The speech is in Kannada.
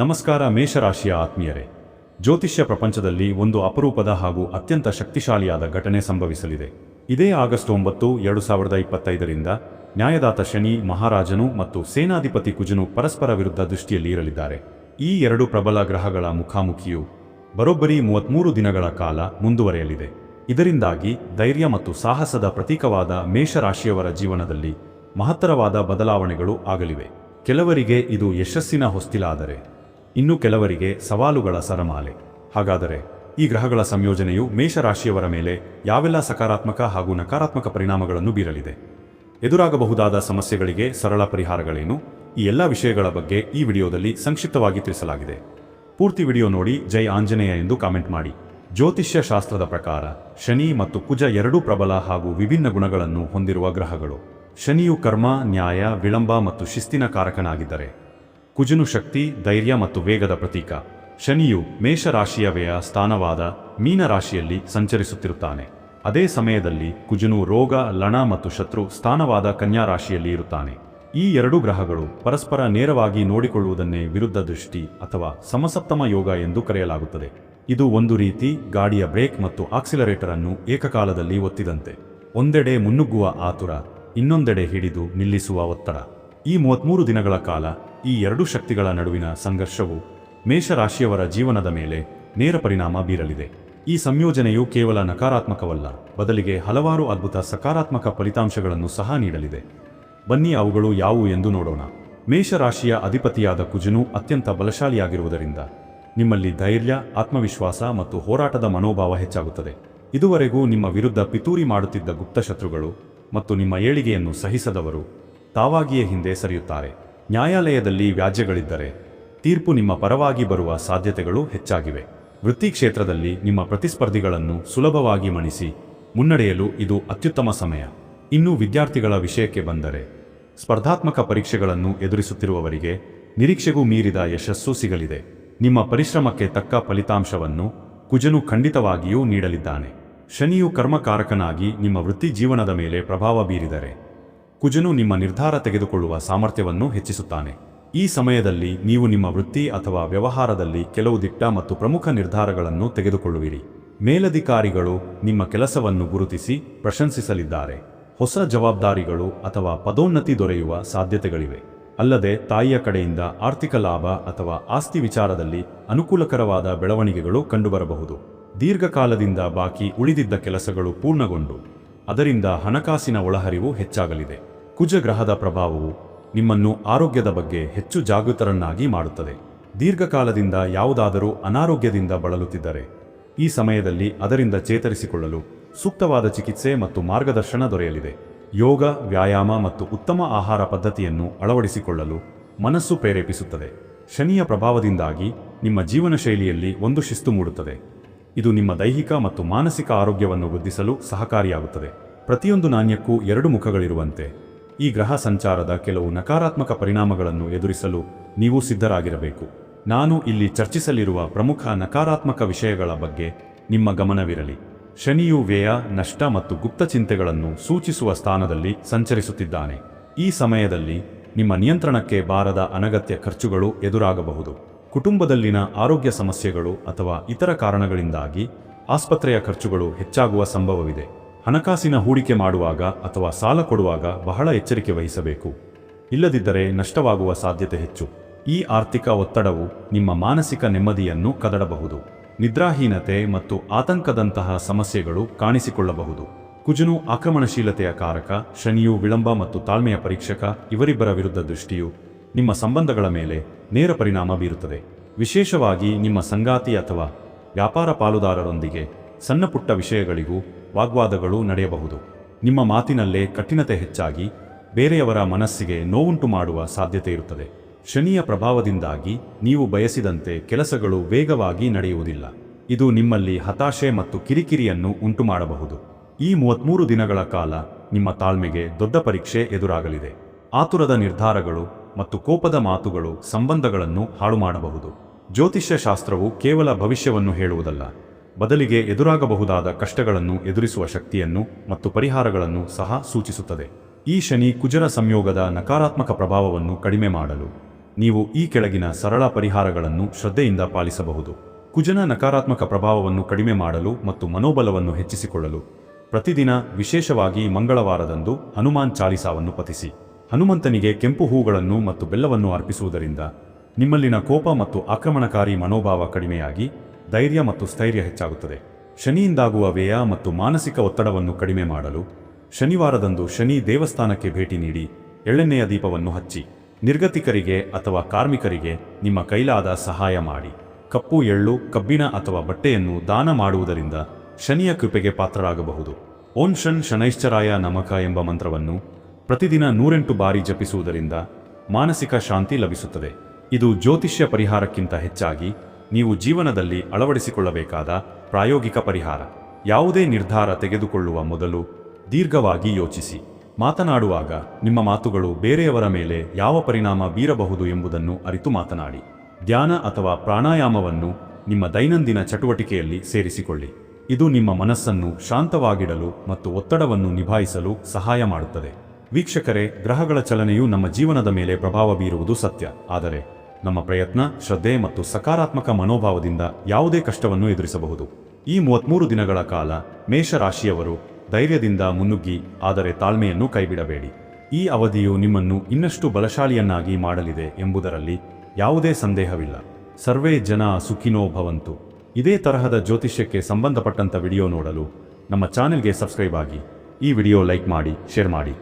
ನಮಸ್ಕಾರ ಮೇಷರಾಶಿಯ ಆತ್ಮೀಯರೇ. ಜ್ಯೋತಿಷ್ಯ ಪ್ರಪಂಚದಲ್ಲಿ ಒಂದು ಅಪರೂಪದ ಹಾಗೂ ಅತ್ಯಂತ ಶಕ್ತಿಶಾಲಿಯಾದ ಘಟನೆ ಸಂಭವಿಸಲಿದೆ. ಇದೇ ಆಗಸ್ಟ್ ಒಂಬತ್ತು, ಎರಡು ಸಾವಿರದ ಇಪ್ಪತ್ತೈದರಿಂದ ನ್ಯಾಯದಾತ ಶನಿ, ಮಹಾರಾಜನು ಮತ್ತು ಸೇನಾಧಿಪತಿ ಕುಜನು ಪರಸ್ಪರ ವಿರುದ್ಧ ದೃಷ್ಟಿಯಲ್ಲಿ ಇರಲಿದ್ದಾರೆ. ಈ ಎರಡು ಪ್ರಬಲ ಗ್ರಹಗಳ ಮುಖಾಮುಖಿಯು ಬರೋಬ್ಬರಿ ಮೂವತ್ಮೂರು ದಿನಗಳ ಕಾಲ ಮುಂದುವರೆಯಲಿದೆ. ಇದರಿಂದಾಗಿ ಧೈರ್ಯ ಮತ್ತು ಸಾಹಸದ ಪ್ರತೀಕವಾದ ಮೇಷರಾಶಿಯವರ ಜೀವನದಲ್ಲಿ ಮಹತ್ತರವಾದ ಬದಲಾವಣೆಗಳು ಆಗಲಿವೆ. ಕೆಲವರಿಗೆ ಇದು ಯಶಸ್ಸಿನ ಹೊಸ್ತಿಲಾದರೆ ಇನ್ನು ಕೆಲವರಿಗೆ ಸವಾಲುಗಳ ಸರಮಾಲೆ. ಹಾಗಾದರೆ, ಈ ಗ್ರಹಗಳ ಸಂಯೋಜನೆಯು ಮೇಷರಾಶಿಯವರ ಮೇಲೆ ಯಾವೆಲ್ಲ ಸಕಾರಾತ್ಮಕ ಹಾಗೂ ನಕಾರಾತ್ಮಕ ಪರಿಣಾಮಗಳನ್ನು ಬೀರಲಿದೆ? ಎದುರಾಗಬಹುದಾದ ಸಮಸ್ಯೆಗಳಿಗೆ ಸರಳ ಪರಿಹಾರಗಳೇನು? ಈ ಎಲ್ಲ ವಿಷಯಗಳ ಬಗ್ಗೆ ಈ ವಿಡಿಯೋದಲ್ಲಿ ಸಂಕ್ಷಿಪ್ತವಾಗಿ ತಿಳಿಸಲಾಗಿದೆ. ಪೂರ್ತಿ ವಿಡಿಯೋ ನೋಡಿ, ಜೈ ಆಂಜನೇಯ ಎಂದು ಕಾಮೆಂಟ್ ಮಾಡಿ. ಜ್ಯೋತಿಷ್ಯ ಶಾಸ್ತ್ರದ ಪ್ರಕಾರ, ಶನಿ ಮತ್ತು ಕುಜ ಎರಡೂ ಪ್ರಬಲ ಹಾಗೂ ವಿಭಿನ್ನ ಗುಣಗಳನ್ನು ಹೊಂದಿರುವ ಗ್ರಹಗಳು. ಶನಿಯು ಕರ್ಮ, ನ್ಯಾಯ, ವಿಳಂಬ ಮತ್ತು ಶಿಸ್ತಿನ ಕಾರಕನಾಗಿದ್ದರೆ ಕುಜನು ಶಕ್ತಿ, ಧೈರ್ಯ ಮತ್ತು ವೇಗದ ಪ್ರತೀಕ. ಶನಿಯು ಮೇಷರಾಶಿಯ ವ್ಯಯ ಸ್ಥಾನವಾದ ಮೀನರಾಶಿಯಲ್ಲಿ ಸಂಚರಿಸುತ್ತಿರುತ್ತಾನೆ. ಅದೇ ಸಮಯದಲ್ಲಿ ಕುಜನು ರೋಗ, ಲಣ ಮತ್ತು ಶತ್ರು ಸ್ಥಾನವಾದ ಕನ್ಯಾ ರಾಶಿಯಲ್ಲಿ ಇರುತ್ತಾನೆ. ಈ ಎರಡು ಗ್ರಹಗಳು ಪರಸ್ಪರ ನೇರವಾಗಿ ನೋಡಿಕೊಳ್ಳುವುದನ್ನೇ ವಿರುದ್ಧ ದೃಷ್ಟಿ ಅಥವಾ ಸಮಸಪ್ತಮ ಯೋಗ ಎಂದು ಕರೆಯಲಾಗುತ್ತದೆ. ಇದು ಒಂದು ರೀತಿ ಗಾಡಿಯ ಬ್ರೇಕ್ ಮತ್ತು ಆಕ್ಸಿಲರೇಟರ್ ಅನ್ನು ಏಕಕಾಲದಲ್ಲಿ ಒತ್ತಿದಂತೆ. ಒಂದೆಡೆ ಮುನ್ನುಗ್ಗುವ ಆತುರ, ಇನ್ನೊಂದೆಡೆ ಹಿಡಿದು ನಿಲ್ಲಿಸುವ ಒತ್ತಡ. ಈ ಮೂವತ್ಮೂರು ದಿನಗಳ ಕಾಲ ಈ ಎರಡು ಶಕ್ತಿಗಳ ನಡುವಿನ ಸಂಘರ್ಷವು ಮೇಷರಾಶಿಯವರ ಜೀವನದ ಮೇಲೆ ನೇರ ಪರಿಣಾಮ ಬೀರಲಿದೆ. ಈ ಸಂಯೋಜನೆಯು ಕೇವಲ ನಕಾರಾತ್ಮಕವಲ್ಲ, ಬದಲಿಗೆ ಹಲವಾರು ಅದ್ಭುತ ಸಕಾರಾತ್ಮಕ ಫಲಿತಾಂಶಗಳನ್ನು ಸಹ ನೀಡಲಿದೆ. ಬನ್ನಿ ಅವುಗಳು ಯಾವುವು ಎಂದು ನೋಡೋಣ. ಮೇಷರಾಶಿಯ ಅಧಿಪತಿಯಾದ ಕುಜನು ಅತ್ಯಂತ ಬಲಶಾಲಿಯಾಗಿರುವುದರಿಂದ ನಿಮ್ಮಲ್ಲಿ ಧೈರ್ಯ, ಆತ್ಮವಿಶ್ವಾಸ ಮತ್ತು ಹೋರಾಟದ ಮನೋಭಾವ ಹೆಚ್ಚಾಗುತ್ತದೆ. ಇದುವರೆಗೂ ನಿಮ್ಮ ವಿರುದ್ಧ ಪಿತೂರಿ ಮಾಡುತ್ತಿದ್ದ ಗುಪ್ತಶತ್ರುಗಳು ಮತ್ತು ನಿಮ್ಮ ಏಳಿಗೆಯನ್ನು ಸಹಿಸದವರು ತಾವಾಗಿಯೇ ಹಿಂದೆ ಸರಿಯುತ್ತಾರೆ. ನ್ಯಾಯಾಲಯದಲ್ಲಿ ವ್ಯಾಜ್ಯಗಳಿದ್ದರೆ ತೀರ್ಪು ನಿಮ್ಮ ಪರವಾಗಿ ಬರುವ ಸಾಧ್ಯತೆಗಳು ಹೆಚ್ಚಾಗಿವೆ. ವೃತ್ತಿ ಕ್ಷೇತ್ರದಲ್ಲಿ ನಿಮ್ಮ ಪ್ರತಿಸ್ಪರ್ಧಿಗಳನ್ನು ಸುಲಭವಾಗಿ ಮಣಿಸಿ ಮುನ್ನಡೆಯಲು ಇದು ಅತ್ಯುತ್ತಮ ಸಮಯ. ಇನ್ನು ವಿದ್ಯಾರ್ಥಿಗಳ ವಿಷಯಕ್ಕೆ ಬಂದರೆ ಸ್ಪರ್ಧಾತ್ಮಕ ಪರೀಕ್ಷೆಗಳನ್ನು ಎದುರಿಸುತ್ತಿರುವವರಿಗೆ ನಿರೀಕ್ಷೆಗೂ ಮೀರಿದ ಯಶಸ್ಸು ಸಿಗಲಿದೆ. ನಿಮ್ಮ ಪರಿಶ್ರಮಕ್ಕೆ ತಕ್ಕ ಫಲಿತಾಂಶವನ್ನು ಕುಜನು ಖಂಡಿತವಾಗಿಯೂ ನೀಡಲಿದ್ದಾನೆ. ಶನಿಯು ಕರ್ಮಕಾರಕನಾಗಿ ನಿಮ್ಮ ವೃತ್ತಿ ಜೀವನದ ಮೇಲೆ ಪ್ರಭಾವ ಬೀರಿದರೆ ಕುಜನು ನಿಮ್ಮ ನಿರ್ಧಾರ ತೆಗೆದುಕೊಳ್ಳುವ ಸಾಮರ್ಥ್ಯವನ್ನು ಹೆಚ್ಚಿಸುತ್ತಾನೆ. ಈ ಸಮಯದಲ್ಲಿ ನೀವು ನಿಮ್ಮ ವೃತ್ತಿ ಅಥವಾ ವ್ಯವಹಾರದಲ್ಲಿ ಕೆಲವು ದಿಟ್ಟ ಮತ್ತು ಪ್ರಮುಖ ನಿರ್ಧಾರಗಳನ್ನು ತೆಗೆದುಕೊಳ್ಳುವಿರಿ. ಮೇಲಧಿಕಾರಿಗಳು ನಿಮ್ಮ ಕೆಲಸವನ್ನು ಗುರುತಿಸಿ ಪ್ರಶಂಸಿಸಲಿದ್ದಾರೆ. ಹೊಸ ಜವಾಬ್ದಾರಿಗಳು ಅಥವಾ ಪದೋನ್ನತಿ ದೊರೆಯುವ ಸಾಧ್ಯತೆಗಳಿವೆ. ಅಲ್ಲದೆ ತಾಯಿಯ ಕಡೆಯಿಂದ ಆರ್ಥಿಕ ಲಾಭ ಅಥವಾ ಆಸ್ತಿ ವಿಚಾರದಲ್ಲಿ ಅನುಕೂಲಕರವಾದ ಬೆಳವಣಿಗೆಗಳು ಕಂಡುಬರಬಹುದು. ದೀರ್ಘಕಾಲದಿಂದ ಬಾಕಿ ಉಳಿದಿದ್ದ ಕೆಲಸಗಳು ಪೂರ್ಣಗೊಂಡು, ಅದರಿಂದ ಹಣಕಾಸಿನ ಒಳಹರಿವು ಹೆಚ್ಚಾಗಲಿದೆ. ಕುಜ ಗ್ರಹದ ಪ್ರಭಾವವು ನಿಮ್ಮನ್ನು ಆರೋಗ್ಯದ ಬಗ್ಗೆ ಹೆಚ್ಚು ಜಾಗೃತರನ್ನಾಗಿ ಮಾಡುತ್ತದೆ. ದೀರ್ಘಕಾಲದಿಂದ ಯಾವುದಾದರೂ ಅನಾರೋಗ್ಯದಿಂದ ಬಳಲುತ್ತಿದ್ದರೆ, ಈ ಸಮಯದಲ್ಲಿ ಅದರಿಂದ ಚೇತರಿಸಿಕೊಳ್ಳಲು ಸೂಕ್ತವಾದ ಚಿಕಿತ್ಸೆ ಮತ್ತು ಮಾರ್ಗದರ್ಶನ ದೊರೆಯಲಿದೆ. ಯೋಗ, ವ್ಯಾಯಾಮ ಮತ್ತು ಉತ್ತಮ ಆಹಾರ ಪದ್ಧತಿಯನ್ನು ಅಳವಡಿಸಿಕೊಳ್ಳಲು ಮನಸ್ಸು ಪ್ರೇರೇಪಿಸುತ್ತದೆ. ಶನಿಯ ಪ್ರಭಾವದಿಂದಾಗಿ ನಿಮ್ಮ ಜೀವನ ಶೈಲಿಯಲ್ಲಿ ಒಂದು ಶಿಸ್ತು ಮೂಡುತ್ತದೆ. ಇದು ನಿಮ್ಮ ದೈಹಿಕ ಮತ್ತು ಮಾನಸಿಕ ಆರೋಗ್ಯವನ್ನು ವೃದ್ಧಿಸಲು ಸಹಕಾರಿಯಾಗುತ್ತದೆ. ಪ್ರತಿಯೊಂದು ನಾಣ್ಯಕ್ಕೂ ಎರಡು ಮುಖಗಳಿರುವಂತೆ. ಈ ಗ್ರಹ ಸಂಚಾರದ ಕೆಲವು ನಕಾರಾತ್ಮಕ ಪರಿಣಾಮಗಳನ್ನು ಎದುರಿಸಲು ನೀವು ಸಿದ್ಧರಾಗಿರಬೇಕು. ನಾನು ಇಲ್ಲಿ ಚರ್ಚಿಸಲಿರುವ ಪ್ರಮುಖ ನಕಾರಾತ್ಮಕ ವಿಷಯಗಳ ಬಗ್ಗೆ ನಿಮ್ಮ ಗಮನವಿರಲಿ. ಶನಿಯು ವ್ಯಯ, ನಷ್ಟ ಮತ್ತು ಗುಪ್ತ ಚಿಂತೆಗಳನ್ನು ಸೂಚಿಸುವ ಸ್ಥಾನದಲ್ಲಿ ಸಂಚರಿಸುತ್ತಿದ್ದಾನೆ. ಈ ಸಮಯದಲ್ಲಿ ನಿಮ್ಮ ನಿಯಂತ್ರಣಕ್ಕೆ ಬಾರದ ಅನಗತ್ಯ ಖರ್ಚುಗಳು ಎದುರಾಗಬಹುದು. ಕುಟುಂಬದಲ್ಲಿನ ಆರೋಗ್ಯ ಸಮಸ್ಯೆಗಳು ಅಥವಾ ಇತರ ಕಾರಣಗಳಿಂದಾಗಿ ಆಸ್ಪತ್ರೆಯ ಖರ್ಚುಗಳು ಹೆಚ್ಚಾಗುವ ಸಂಭವವಿದೆ. ಹಣಕಾಸಿನ ಹೂಡಿಕೆ ಮಾಡುವಾಗ ಅಥವಾ ಸಾಲ ಕೊಡುವಾಗ ಬಹಳ ಎಚ್ಚರಿಕೆ ವಹಿಸಬೇಕು. ಇಲ್ಲದಿದ್ದರೆ ನಷ್ಟವಾಗುವ ಸಾಧ್ಯತೆ ಹೆಚ್ಚು. ಈ ಆರ್ಥಿಕ ಒತ್ತಡವು ನಿಮ್ಮ ಮಾನಸಿಕ ನೆಮ್ಮದಿಯನ್ನು ಕದಡಬಹುದು. ನಿದ್ರಾಹೀನತೆ ಮತ್ತು ಆತಂಕದಂತಹ ಸಮಸ್ಯೆಗಳು ಕಾಣಿಸಿಕೊಳ್ಳಬಹುದು. ಕುಜನು ಆಕ್ರಮಣಶೀಲತೆಯ ಕಾರಕ, ಶನಿಯು ವಿಳಂಬ ಮತ್ತು ತಾಳ್ಮೆಯ ಪರೀಕ್ಷಕ, ಇವರಿಬ್ಬರ ವಿರುದ್ಧ ದೃಷ್ಟಿಯು ನಿಮ್ಮ ಸಂಬಂಧಗಳ ಮೇಲೆ ನೇರ ಪರಿಣಾಮ ಬೀರುತ್ತದೆ. ವಿಶೇಷವಾಗಿ ನಿಮ್ಮ ಸಂಗಾತಿ ಅಥವಾ ವ್ಯಾಪಾರ ಪಾಲುದಾರರೊಂದಿಗೆ ಸಣ್ಣಪುಟ್ಟ ವಿಷಯಗಳಿಗೂ ವಾಗ್ವಾದಗಳು ನಡೆಯಬಹುದು. ನಿಮ್ಮ ಮಾತಿನಲ್ಲೇ ಕಠಿಣತೆ ಹೆಚ್ಚಾಗಿ ಬೇರೆಯವರ ಮನಸ್ಸಿಗೆ ನೋವುಂಟು ಮಾಡುವ ಸಾಧ್ಯತೆ ಇರುತ್ತದೆ. ಶನಿಯ ಪ್ರಭಾವದಿಂದಾಗಿ ನೀವು ಬಯಸಿದಂತೆ ಕೆಲಸಗಳು ವೇಗವಾಗಿ ನಡೆಯುವುದಿಲ್ಲ. ಇದು ನಿಮ್ಮಲ್ಲಿ ಹತಾಶೆ ಮತ್ತು ಕಿರಿಕಿರಿಯನ್ನು ಉಂಟು ಮಾಡಬಹುದು. ಈ ಮೂವತ್ಮೂರು ದಿನಗಳ ಕಾಲ ನಿಮ್ಮ ತಾಳ್ಮೆಗೆ ದೊಡ್ಡ ಪರೀಕ್ಷೆ ಎದುರಾಗಲಿದೆ. ಆತುರದ ನಿರ್ಧಾರಗಳು ಮತ್ತು ಕೋಪದ ಮಾತುಗಳು ಸಂಬಂಧಗಳನ್ನು ಹಾಳು ಮಾಡಬಹುದು ಜ್ಯೋತಿಷ್ಯ ಶಾಸ್ತ್ರವು ಕೇವಲ ಭವಿಷ್ಯವನ್ನು ಹೇಳುವುದಲ್ಲ. ಬದಲಿಗೆ ಎದುರಾಗಬಹುದಾದ ಕಷ್ಟಗಳನ್ನು ಎದುರಿಸುವ ಶಕ್ತಿಯನ್ನು ಮತ್ತು ಪರಿಹಾರಗಳನ್ನು ಸಹ ಸೂಚಿಸುತ್ತದೆ. ಈ ಶನಿ ಕುಜರ ಸಂಯೋಗದ ನಕಾರಾತ್ಮಕ ಪ್ರಭಾವವನ್ನು ಕಡಿಮೆ ಮಾಡಲು ನೀವು ಈ ಕೆಳಗಿನ ಸರಳ ಪರಿಹಾರಗಳನ್ನು ಶ್ರದ್ಧೆಯಿಂದ ಪಾಲಿಸಬಹುದು. ಕುಜನ ನಕಾರಾತ್ಮಕ ಪ್ರಭಾವವನ್ನು ಕಡಿಮೆ ಮಾಡಲು ಮತ್ತು ಮನೋಬಲವನ್ನು ಹೆಚ್ಚಿಸಿಕೊಳ್ಳಲು ಪ್ರತಿದಿನ ವಿಶೇಷವಾಗಿ ಮಂಗಳವಾರದಂದು ಹನುಮಾನ್ ಚಾಲಿಸಾವನ್ನು ಪತಿಸಿ ಹನುಮಂತನಿಗೆ ಕೆಂಪು ಹೂಗಳನ್ನು ಮತ್ತು ಬೆಲ್ಲವನ್ನು ಅರ್ಪಿಸುವುದರಿಂದ ನಿಮ್ಮಲ್ಲಿನ ಕೋಪ ಮತ್ತು ಆಕ್ರಮಣಕಾರಿ ಮನೋಭಾವ ಕಡಿಮೆಯಾಗಿ ಧೈರ್ಯ ಮತ್ತು ಸ್ಥೈರ್ಯ ಹೆಚ್ಚಾಗುತ್ತದೆ. ಶನಿಯಿಂದಾಗುವ ವ್ಯಯ ಮತ್ತು ಮಾನಸಿಕ ಒತ್ತಡವನ್ನು ಕಡಿಮೆ ಮಾಡಲು ಶನಿವಾರದಂದು ಶನಿ ದೇವಸ್ಥಾನಕ್ಕೆ ಭೇಟಿ ನೀಡಿ ಎಳ್ಳೆಣ್ಣೆಯ ದೀಪವನ್ನು ಹಚ್ಚಿ, ನಿರ್ಗತಿಕರಿಗೆ ಅಥವಾ ಕಾರ್ಮಿಕರಿಗೆ ನಿಮ್ಮ ಕೈಲಾದ ಸಹಾಯ ಮಾಡಿ. ಕಪ್ಪು, ಎಳ್ಳು, ಕಬ್ಬಿಣ ಅಥವಾ ಬಟ್ಟೆಯನ್ನು ದಾನ ಮಾಡುವುದರಿಂದ ಶನಿಯ ಕೃಪೆಗೆ ಪಾತ್ರರಾಗಬಹುದು. ಓಂ ಶನ್ ಶನೈಶ್ಚರಾಯ ನಮಕ ಎಂಬ ಮಂತ್ರವನ್ನು ಪ್ರತಿದಿನ ನೂರೆಂಟು ಬಾರಿ ಜಪಿಸುವುದರಿಂದ ಮಾನಸಿಕ ಶಾಂತಿ ಲಭಿಸುತ್ತದೆ. ಇದು ಜ್ಯೋತಿಷ್ಯ ಪರಿಹಾರಕ್ಕಿಂತ ಹೆಚ್ಚಾಗಿ ನೀವು ಜೀವನದಲ್ಲಿ ಅಳವಡಿಸಿಕೊಳ್ಳಬೇಕಾದ ಪ್ರಾಯೋಗಿಕ ಪರಿಹಾರ. ಯಾವುದೇ ನಿರ್ಧಾರ ತೆಗೆದುಕೊಳ್ಳುವ ಮೊದಲು ದೀರ್ಘವಾಗಿ ಯೋಚಿಸಿ. ಮಾತನಾಡುವಾಗ ನಿಮ್ಮ ಮಾತುಗಳು ಬೇರೆಯವರ ಮೇಲೆ ಯಾವ ಪರಿಣಾಮ ಬೀರಬಹುದು ಎಂಬುದನ್ನು ಅರಿತು ಮಾತನಾಡಿ. ಧ್ಯಾನ ಅಥವಾ ಪ್ರಾಣಾಯಾಮವನ್ನು ನಿಮ್ಮ ದೈನಂದಿನ ಚಟುವಟಿಕೆಯಲ್ಲಿ ಸೇರಿಸಿಕೊಳ್ಳಿ. ಇದು ನಿಮ್ಮ ಮನಸ್ಸನ್ನು ಶಾಂತವಾಗಿಡಲು ಮತ್ತು ಒತ್ತಡವನ್ನು ನಿಭಾಯಿಸಲು ಸಹಾಯ ಮಾಡುತ್ತದೆ. ವೀಕ್ಷಕರೇ, ಗ್ರಹಗಳ ಚಲನೆಯು ನಮ್ಮ ಜೀವನದ ಮೇಲೆ ಪ್ರಭಾವ ಬೀರುವುದು ಸತ್ಯ. ಆದರೆ ನಮ್ಮ ಪ್ರಯತ್ನ, ಶ್ರದ್ಧೆ ಮತ್ತು ಸಕಾರಾತ್ಮಕ ಮನೋಭಾವದಿಂದ ಯಾವುದೇ ಕಷ್ಟವನ್ನು ಎದುರಿಸಬಹುದು. ಈ ಮೂವತ್ಮೂರು ದಿನಗಳ ಕಾಲ ಮೇಷರಾಶಿಯವರು ಧೈರ್ಯದಿಂದ ಮುನ್ನುಗ್ಗಿ, ಆದರೆ ತಾಳ್ಮೆಯನ್ನು ಕೈಬಿಡಬೇಡಿ. ಈ ಅವಧಿಯು ನಿಮ್ಮನ್ನು ಇನ್ನಷ್ಟು ಬಲಶಾಲಿಯನ್ನಾಗಿ ಮಾಡಲಿದೆ ಎಂಬುದರಲ್ಲಿ ಯಾವುದೇ ಸಂದೇಹವಿಲ್ಲ. ಸರ್ವೇ ಜನ ಸುಖಿನೋ ಭವಂತು. ಇದೇ ತರಹದ ಜ್ಯೋತಿಷ್ಯಕ್ಕೆ ಸಂಬಂಧಪಟ್ಟಂಥ ವಿಡಿಯೋ ನೋಡಲು ನಮ್ಮ ಚಾನೆಲ್ಗೆ ಸಬ್ಸ್ಕ್ರೈಬ್ ಆಗಿ. ಈ ವಿಡಿಯೋ ಲೈಕ್ ಮಾಡಿ, ಶೇರ್ ಮಾಡಿ.